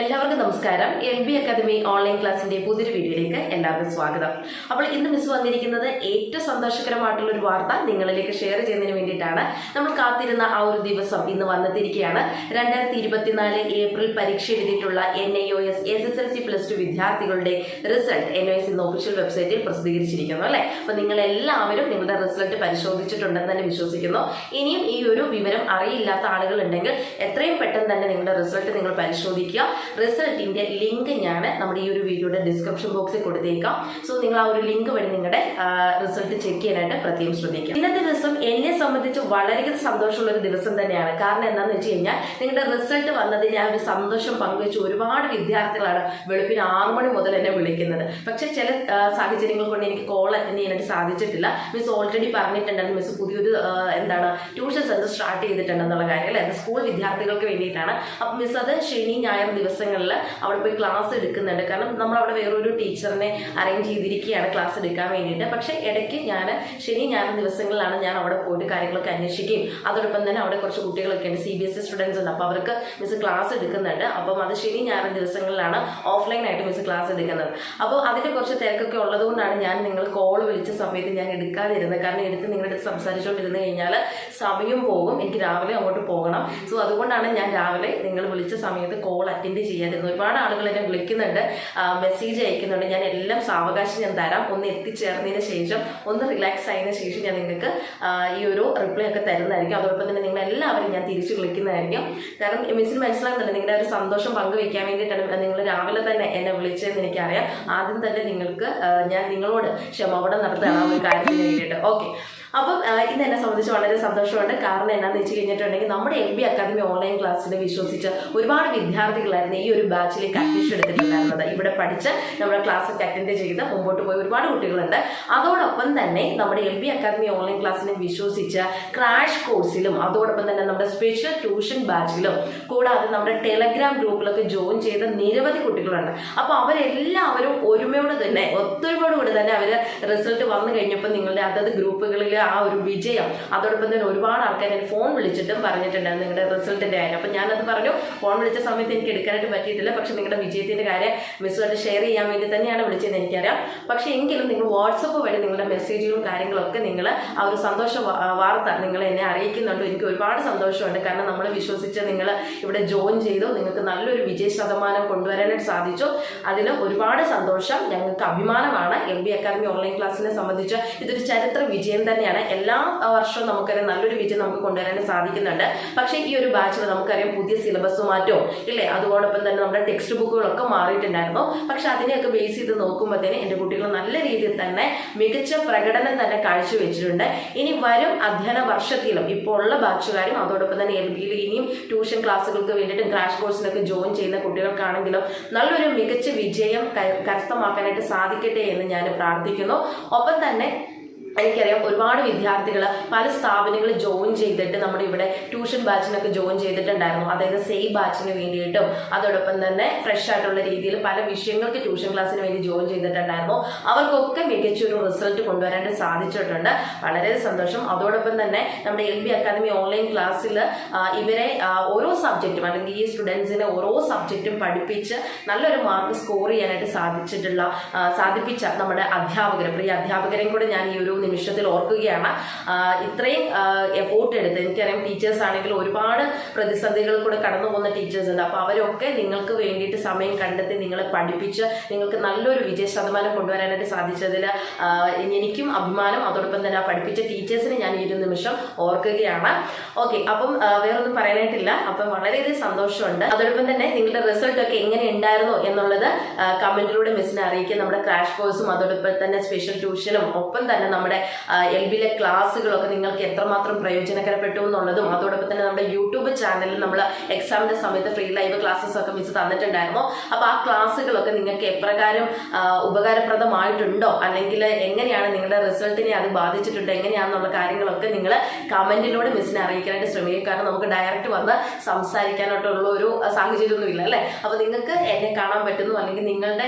എല്ലാവർക്കും നമസ്കാരം. L B academy online ക്ലാസ്സിന്റെ പുതിയൊരു വീഡിയോയിലേക്ക് എല്ലാവർക്കും സ്വാഗതം. അപ്പോൾ ഇന്ന് മിസ് വന്നിരിക്കുന്നത് ഏറ്റവും സന്തോഷകരമായിട്ടുള്ള ഒരു വാർത്ത നിങ്ങളിലേക്ക് ഷെയർ ചെയ്യുന്നതിന് വേണ്ടിയിട്ടാണ്. നമ്മൾ കാത്തിരുന്ന ആ ഒരു ദിവസം ഇന്ന് വന്നെത്തിയിരിക്കുകയാണ്. രണ്ടായിരത്തി ഇരുപത്തിനാല് ഏപ്രിൽ പരീക്ഷ എഴുതിയിട്ടുള്ള N I O S S S L C plus two വിദ്യാർത്ഥികളുടെ റിസൾട്ട് എൻ ഒ എസ് ഇന്ന് ഒഫീഷ്യൽ വെബ്സൈറ്റിൽ പ്രസിദ്ധീകരിച്ചിരിക്കുന്നു അല്ലേ? അപ്പോൾ നിങ്ങൾ എല്ലാവരും നിങ്ങളുടെ റിസൾട്ട് പരിശോധിച്ചിട്ടുണ്ടെന്ന് തന്നെ വിശ്വസിക്കുന്നു. ഇനിയും ഈ ഒരു വിവരം അറിയില്ലാത്ത ആളുകൾ ഉണ്ടെങ്കിൽ എത്രയും പെട്ടെന്ന് തന്നെ നിങ്ങളുടെ റിസൾട്ട് നിങ്ങൾ പരിശോധിക്കുക. റിസൾട്ടിന്റെ ലിങ്ക് ഞാൻ നമ്മുടെ ഈ ഒരു വീഡിയോയുടെ ഡിസ്ക്രിപ്ഷൻ ബോക്സിൽ കൊടുത്തേക്കാം. സോ നിങ്ങൾ ആ ഒരു ലിങ്ക് വഴി നിങ്ങളുടെ റിസൾട്ട് ചെക്ക് ചെയ്യാനായിട്ട് പ്രത്യേകം ശ്രദ്ധിക്കുക. ഇന്നത്തെ ദിവസം എന്നെ സംബന്ധിച്ച് വളരെയധികം സന്തോഷമുള്ള ഒരു ദിവസം തന്നെയാണ്. കാരണം എന്താണെന്ന് വെച്ച് കഴിഞ്ഞാൽ നിങ്ങളുടെ റിസൾട്ട് വന്നതിന് ആ ഒരു സന്തോഷം പങ്കുവെച്ച് ഒരുപാട് വിദ്യാർത്ഥികളാണ് വെളുപ്പിന് ആറു മണി മുതൽ എന്നെ വിളിക്കുന്നത്. പക്ഷേ ചില സാഹചര്യങ്ങൾ കൊണ്ട് എനിക്ക് കോൾ അറ്റൻഡ് ചെയ്യാനായിട്ട് സാധിച്ചിട്ടില്ല. മിസ് ഓൾറെഡി പറഞ്ഞിട്ടുണ്ടായിരുന്നു മിസ് പുതിയൊരു എന്താണ് ട്യൂഷൻ സെന്റർ സ്റ്റാർട്ട് ചെയ്തിട്ടുണ്ടെന്നുള്ള കാര്യം അല്ലേ? സ്കൂൾ വിദ്യാർത്ഥികൾക്ക് വേണ്ടിയിട്ടാണ്. അപ്പം മിസ് അത് ശനി ഞായർ ദിവസങ്ങളിൽ അവിടെ പോയി ക്ലാസ് എടുക്കുന്നുണ്ട്. കാരണം നമ്മൾ അവിടെ വേറൊരു ടീച്ചറിനെ അറേഞ്ച് ചെയ്തിരിക്കുകയാണ് ക്ലാസ് എടുക്കാൻ വേണ്ടിയിട്ട്. പക്ഷേ ഇടയ്ക്ക് ഞാൻ ശനി ഞായർ ദിവസങ്ങളിലാണ് ഞാൻ അവിടെ പോയിട്ട് കാര്യങ്ങളൊക്കെ അന്വേഷിക്കുകയും. അതോടൊപ്പം തന്നെ അവിടെ കുറച്ച് കുട്ടികളൊക്കെ ഉണ്ട്. C B S E students ഉണ്ട്. അപ്പോൾ അവർക്ക് മിസ് ക്ലാസ് എടുക്കുന്നുണ്ട്. അപ്പം അത് ശനി ഞായർ ദിവസങ്ങളിലാണ് ഓഫ്ലൈൻ ആയിട്ട് മിസ് ക്ലാസ് എടുക്കുന്നത്. അപ്പോൾ അതിന്റെ കുറച്ച് തിരക്കൊക്കെ ഉള്ളതുകൊണ്ടാണ് ഞാൻ നിങ്ങൾ കോൾ വിളിച്ച സമയത്ത് ഞാൻ എടുക്കാതിരുന്നത്. കാരണം എടുത്ത് നിങ്ങളുടെ അടുത്ത് സംസാരിച്ചുകൊണ്ടിരുന്ന് കഴിഞ്ഞാൽ സമയം പോകും. എനിക്ക് രാവിലെ അങ്ങോട്ട് പോകണം. സോ അതുകൊണ്ടാണ് ഞാൻ രാവിലെ നിങ്ങൾ വിളിച്ച സമയത്ത് കോൾ അറ്റൻഡ് ചെയ്യാതിരുന്നത് ഒരുപാട് ആളുകൾ എന്നെ വിളിക്കുന്നുണ്ട്. മെസ്സേജ് അയക്കുന്നുണ്ട്. ഞാൻ എല്ലാം സാവകാശം ഞാൻ തരാം. ഒന്ന് എത്തിച്ചേർന്നതിന് ശേഷം ഒന്ന് റിലാക്സ് ആയതിനു ശേഷം ഞാൻ നിങ്ങൾക്ക് ഈ ഒരു റിപ്ലൈ ഒക്കെ തരുന്നതായിരിക്കും. അതോടൊപ്പം തന്നെ നിങ്ങൾ എല്ലാവരും ഞാൻ തിരിച്ചു വിളിക്കുന്നതായിരിക്കും. കാരണം മിസ്സിന് മനസ്സിലാകുന്നുണ്ട്. നിങ്ങളുടെ ഒരു സന്തോഷം പങ്കുവെക്കാൻ വേണ്ടിയിട്ടാണ് നിങ്ങൾ രാവിലെ തന്നെ എന്നെ വിളിച്ചതെന്ന് എനിക്കറിയാം. ആദ്യം തന്നെ നിങ്ങൾക്ക് ഞാൻ നിങ്ങളോട് ക്ഷമാപണം നടത്തുകയാണ് ആ ഒരു കാര്യത്തിന് വേണ്ടിയിട്ട്. ഓക്കെ അപ്പം ഇന്ന് എന്നെ സംബന്ധിച്ച് വളരെ സന്തോഷമുണ്ട്. കാരണം എന്നാന്ന് വെച്ച് കഴിഞ്ഞിട്ടുണ്ടെങ്കിൽ നമ്മുടെ എൽ ബി അക്കാദമി ഓൺലൈൻ ക്ലാസ്സിനെ വിശ്വസിച്ച് ഒരുപാട് വിദ്യാർത്ഥികളായിരുന്നു ഈ ഒരു ബാച്ചിലേക്ക് അഡ്മിഷൻ എടുത്തിട്ടുണ്ടായിരുന്നത്. ഇവിടെ പഠിച്ച് നമ്മുടെ ക്ലാസ് ഒക്കെ അറ്റൻഡ് ചെയ്ത് മുമ്പോട്ട് പോയി ഒരുപാട് കുട്ടികളുണ്ട്. അതോടൊപ്പം തന്നെ നമ്മുടെ എൽ ബി അക്കാദമി ഓൺലൈൻ ക്ലാസ്സിനെ വിശ്വസിച്ച് ക്രാഷ് കോഴ്സിലും അതോടൊപ്പം തന്നെ നമ്മുടെ സ്പെഷ്യൽ ട്യൂഷൻ ബാച്ചിലും കൂടാതെ നമ്മുടെ ടെലഗ്രാം ഗ്രൂപ്പിലൊക്കെ ജോയിൻ ചെയ്ത നിരവധി കുട്ടികളുണ്ട്. അപ്പോൾ അവരെല്ലാവരും ഒരുമയോട് തന്നെ ഒത്തൊരുമയോടുകൂടി തന്നെ അവർ റിസൾട്ട് വന്നു കഴിഞ്ഞപ്പോൾ നിങ്ങളുടെ അതത് ഗ്രൂപ്പുകളിൽ ആ ഒരു വിജയം. അതോടൊപ്പം തന്നെ ഒരുപാട് ആൾക്കാർ എന്നെ ഫോൺ വിളിച്ചിട്ടും പറഞ്ഞിട്ടുണ്ട് നിങ്ങളുടെ റിസൾട്ടിന്റെ കാര്യം. അപ്പം ഞാനത് പറഞ്ഞു ഫോൺ വിളിച്ച സമയത്ത് എനിക്ക് എടുക്കാനായിട്ട് പറ്റിയിട്ടില്ല. പക്ഷെ നിങ്ങളുടെ വിജയത്തിന്റെ കാര്യം മിസ്സുമായിട്ട് ഷെയർ ചെയ്യാൻ വേണ്ടി തന്നെയാണ് വിളിച്ചതെന്ന് എനിക്കറിയാം. പക്ഷെ എങ്കിലും നിങ്ങൾ വാട്സപ്പ് വഴി നിങ്ങളുടെ മെസ്സേജുകളും കാര്യങ്ങളൊക്കെ നിങ്ങൾ ആ ഒരു സന്തോഷ വാർത്ത നിങ്ങൾ എന്നെ അറിയിക്കുന്നുണ്ട്. എനിക്ക് ഒരുപാട് സന്തോഷമുണ്ട്. കാരണം നമ്മൾ വിശ്വസിച്ച് നിങ്ങൾ ഇവിടെ ജോയിൻ ചെയ്തു നിങ്ങൾക്ക് നല്ലൊരു വിജയ ശതമാനം കൊണ്ടുവരാനായിട്ട് സാധിച്ചു. അതിൽ ഒരുപാട് സന്തോഷം. ഞങ്ങൾക്ക് അഭിമാനമാണ്. എം ബി അക്കാദമി ഓൺലൈൻ ക്ലാസ്സിനെ സംബന്ധിച്ച് ഇതൊരു ചരിത്ര വിജയം തന്നെയാണ്. എല്ലാ വർഷവും നമുക്കറിയാം നല്ലൊരു വിജയം നമുക്ക് കൊണ്ടുവരാൻ സാധിക്കുന്നുണ്ട്. പക്ഷേ ഈ ഒരു ബാച്ചിൽ നമുക്കറിയാം പുതിയ സിലബസ് മാറ്റവും ഇല്ലേ? അതോടൊപ്പം തന്നെ നമ്മുടെ ടെക്സ്റ്റ് ബുക്കുകളൊക്കെ മാറിയിട്ടുണ്ടായിരുന്നു. പക്ഷെ അതിനെയൊക്കെ ബേസ് ചെയ്ത് നോക്കുമ്പോഴത്തേന് എന്റെ കുട്ടികൾ നല്ല രീതിയിൽ തന്നെ മികച്ച പ്രകടനം തന്നെ കാഴ്ചവെച്ചിട്ടുണ്ട്. ഇനി വരും അധ്യയന വർഷത്തിലും ഇപ്പോൾ ഉള്ള ബാച്ചുകാരും അതോടൊപ്പം തന്നെ എൽ ബിയിൽ ഇനിയും ട്യൂഷൻ ക്ലാസ്സുകൾക്ക് വേണ്ടിയിട്ടും ക്രാഷ് കോഴ്സിനൊക്കെ ജോയിൻ ചെയ്യുന്ന കുട്ടികൾക്കാണെങ്കിലും നല്ലൊരു മികച്ച വിജയം കരസ്ഥമാക്കാനായിട്ട് സാധിക്കട്ടെ എന്ന് ഞാൻ പ്രാർത്ഥിക്കുന്നു. ഒപ്പം തന്നെ എനിക്കറിയാം ഒരുപാട് വിദ്യാർത്ഥികൾ പല സ്ഥാപനങ്ങളിൽ ജോയിൻ ചെയ്തിട്ട് നമ്മുടെ ഇവിടെ ട്യൂഷൻ ബാച്ചിനൊക്കെ ജോയിൻ ചെയ്തിട്ടുണ്ടായിരുന്നു. അതായത് സെയ് ബാച്ചിന് വേണ്ടിയിട്ടും. അതോടൊപ്പം തന്നെ ഫ്രഷ് ആയിട്ടുള്ള രീതിയിൽ പല വിഷയങ്ങൾക്ക് ട്യൂഷൻ ക്ലാസ്സിന് വേണ്ടി ജോയിൻ ചെയ്തിട്ടുണ്ടായിരുന്നു. അവർക്കൊക്കെ മികച്ചൊരു റിസൾട്ട് കൊണ്ടുവരാനായിട്ട് സാധിച്ചിട്ടുണ്ട്. വളരെ സന്തോഷം. അതോടൊപ്പം തന്നെ നമ്മുടെ എൽ ബി അക്കാദമി ഓൺലൈൻ ക്ലാസ്സിൽ ഇവരെ ഓരോ സബ്ജക്റ്റും അല്ലെങ്കിൽ ഈ സ്റ്റുഡൻസിനെ ഓരോ സബ്ജക്റ്റും പഠിപ്പിച്ച് നല്ലൊരു മാർക്ക് സ്കോർ ചെയ്യാനായിട്ട് സാധിച്ചിട്ടുള്ള സാധിപ്പിച്ച നമ്മുടെ അധ്യാപകരെ പ്രിയ അധ്യാപകരെയും കൂടെ ഞാൻ ഈ ഒരു നിമിഷത്തിൽ ഓർക്കുകയാണ്. ഇത്രയും എഫോർട്ട് എടുത്ത് എനിക്കറിയാം ടീച്ചേഴ്സ് ആണെങ്കിൽ ഒരുപാട് പ്രതിസന്ധികൾ കൂടെ കടന്നു പോകുന്ന ടീച്ചേഴ്സ് ഉണ്ട്. അപ്പോൾ അവരൊക്കെ നിങ്ങൾക്ക് വേണ്ടിയിട്ട് സമയം കണ്ടെത്തി നിങ്ങളെ പഠിപ്പിച്ച് നിങ്ങൾക്ക് നല്ലൊരു വിജയ ശതമാനം കൊണ്ടുവരാനായിട്ട് സാധിച്ചതിൽ എനിക്കും അഭിമാനം. അതോടൊപ്പം തന്നെ ആ പഠിപ്പിച്ച ടീച്ചേഴ്സിനെ ഞാൻ ഈ ഒരു നിമിഷം ഓർക്കുകയാണ്. ഓക്കെ അപ്പം വേറൊന്നും പറയാനായിട്ടില്ല. അപ്പം വളരെയധികം സന്തോഷമുണ്ട്. അതോടൊപ്പം തന്നെ നിങ്ങളുടെ റിസൾട്ട് ഒക്കെ എങ്ങനെ ഉണ്ടായിരുന്നു എന്നുള്ളത് കമന്റിലൂടെ മിസ്സിനെ അറിയിക്കുക നമ്മുടെ ക്രാഷ് കോഴ്സും അതോടൊപ്പം തന്നെ സ്പെഷ്യൽ ട്യൂഷനും ഒപ്പം തന്നെ നമ്മുടെ എൽ ബിയിലെ ക്ലാസ്സുകളൊക്കെ നിങ്ങൾക്ക് എത്രമാത്രം പ്രയോജനകരപ്പെട്ടു എന്നുള്ളതും അതോടൊപ്പം തന്നെ നമ്മുടെ യൂട്യൂബ് ചാനലിൽ നമ്മൾ എക്സാമിന്റെ സമയത്ത് ഫ്രീ ലൈവ് ക്ലാസ്സസ് ഒക്കെ മിസ് തന്നിട്ടുണ്ടായിരുന്നു. അപ്പോൾ ആ ക്ലാസ്സുകളൊക്കെ നിങ്ങൾക്ക് എപ്രകാരം ഉപകാരപ്രദമായിട്ടുണ്ടോ? അല്ലെങ്കിൽ എങ്ങനെയാണ് നിങ്ങളുടെ റിസൾട്ടിനെ അത് ബാധിച്ചിട്ടുണ്ടോ? എങ്ങനെയാണെന്നുള്ള കാര്യങ്ങളൊക്കെ നിങ്ങൾ കമന്റിലൂടെ മിസ്സിനെ അറിയിക്കാനായിട്ട് ശ്രമിക്കുക കാരണം നമുക്ക് ഡയറക്റ്റ് വന്ന് സംസാരിക്കാനായിട്ടുള്ള ഒരു സാഹചര്യമൊന്നും ഇല്ല അല്ലേ? അപ്പോൾ നിങ്ങൾക്ക് എന്നെ കാണാൻ പറ്റുന്നു. അല്ലെങ്കിൽ നിങ്ങളുടെ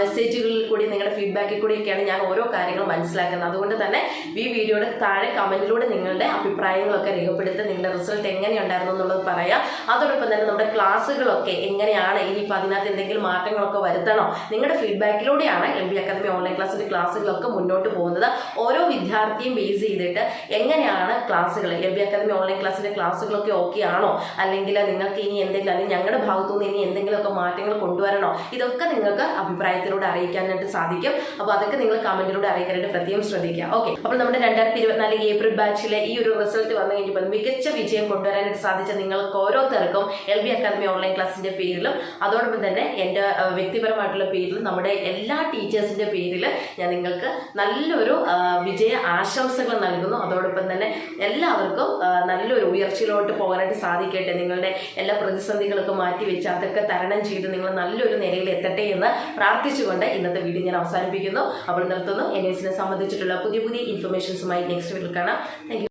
മെസ്സേജുകളിൽ കൂടി നിങ്ങളുടെ ഫീഡ്ബാക്കിൽ കൂടിയൊക്കെയാണ് ഞാൻ ഓരോ കാര്യങ്ങളും മനസ്സിലാക്കുന്നത്. അതുകൊണ്ട് തന്നെ ഈ വീഡിയോയുടെ താഴെ കമന്റിലൂടെ നിങ്ങളുടെ അഭിപ്രായങ്ങളൊക്കെ രേഖപ്പെടുത്തി നിങ്ങളുടെ റിസൾട്ട് എങ്ങനെയുണ്ടായിരുന്നു എന്നുള്ളത് പറയാം. അതോടൊപ്പം തന്നെ നമ്മുടെ ക്ലാസ്സുകളൊക്കെ എങ്ങനെയാണ്? ഇനിയിപ്പോൾ അതിനകത്ത് എന്തെങ്കിലും മാറ്റങ്ങളൊക്കെ വരുത്തണോ? നിങ്ങളുടെ ഫീഡ്ബാക്കിലൂടെയാണ് എം ബി അക്കാദമി ഓൺലൈൻ ക്ലാസ്സിന്റെ ക്ലാസ്സുകളൊക്കെ മുന്നോട്ട് പോകുന്നത്. ഓരോ വിദ്യാർത്ഥിയും ബേസ് ചെയ്തിട്ട് എങ്ങനെയാണ് ക്ലാസ്സുകൾ എം ബി അക്കാദമി ഓൺലൈൻ ക്ലാസ്സിന്റെ ക്ലാസ്സുകളൊക്കെ ഓക്കെ ആണോ? അല്ലെങ്കിൽ നിങ്ങൾക്ക് ഇനി എന്തെങ്കിലും അല്ലെങ്കിൽ ഞങ്ങളുടെ ഭാഗത്തു നിന്ന് ഇനി എന്തെങ്കിലുമൊക്കെ മാറ്റങ്ങൾ കൊണ്ടുവരണോ? ഇതൊക്കെ നിങ്ങൾക്ക് അഭിപ്രായത്തിലൂടെ അറിയിക്കാനായിട്ട് സാധിക്കും. അപ്പോൾ അതൊക്കെ നിങ്ങൾ കമന്റിലൂടെ അറിയിക്കാനായിട്ട് പ്രത്യേകം ശ്രദ്ധിക്കുക. ഓക്കെ അപ്പോൾ നമ്മുടെ രണ്ടായിരത്തി ഇരുപത്തിനാല് ഏപ്രിൽ ബാച്ചിലെ ഈ ഒരു റിസൾട്ട് വന്നു കഴിഞ്ഞപ്പോൾ മികച്ച വിജയം കൊണ്ടുവരാനായിട്ട് സാധിച്ച നിങ്ങൾക്ക് ഓരോരുത്തർക്കും എൽ ബി അക്കാദമി ഓൺലൈൻ ക്ലാസ്സിന്റെ പേരിലും അതോടൊപ്പം തന്നെ എന്റെ വ്യക്തിപരമായിട്ടുള്ള പേരിലും നമ്മുടെ എല്ലാ ടീച്ചേഴ്സിന്റെ പേരിൽ ഞാൻ നിങ്ങൾക്ക് നല്ലൊരു വിജയ ആശംസകൾ നൽകുന്നു. അതോടൊപ്പം തന്നെ എല്ലാവർക്കും നല്ലൊരു ഉയർച്ചയിലോട്ട് പോകാനായിട്ട് സാധിക്കട്ടെ. നിങ്ങളുടെ എല്ലാ പ്രതിസന്ധികളൊക്കെ മാറ്റിവെച്ച് അതൊക്കെ തരണം ചെയ്ത് നിങ്ങൾ നല്ലൊരു നിലയിൽ എത്തട്ടെ എന്ന് പ്രാർത്ഥിച്ചുകൊണ്ട് ഇന്നത്തെ വീഡിയോ ഞാൻ അവസാനിപ്പിക്കുന്നു. അപ്പോൾ നിർത്തുന്നു. എൻ എസിനെ സംബന്ധിച്ചിട്ടുള്ള പുതിയ പുതിയ ഇൻഫർമേഷൻസുമായി നെക്സ്റ്റ് വീട്ടിൽ കാണാം. താങ്ക്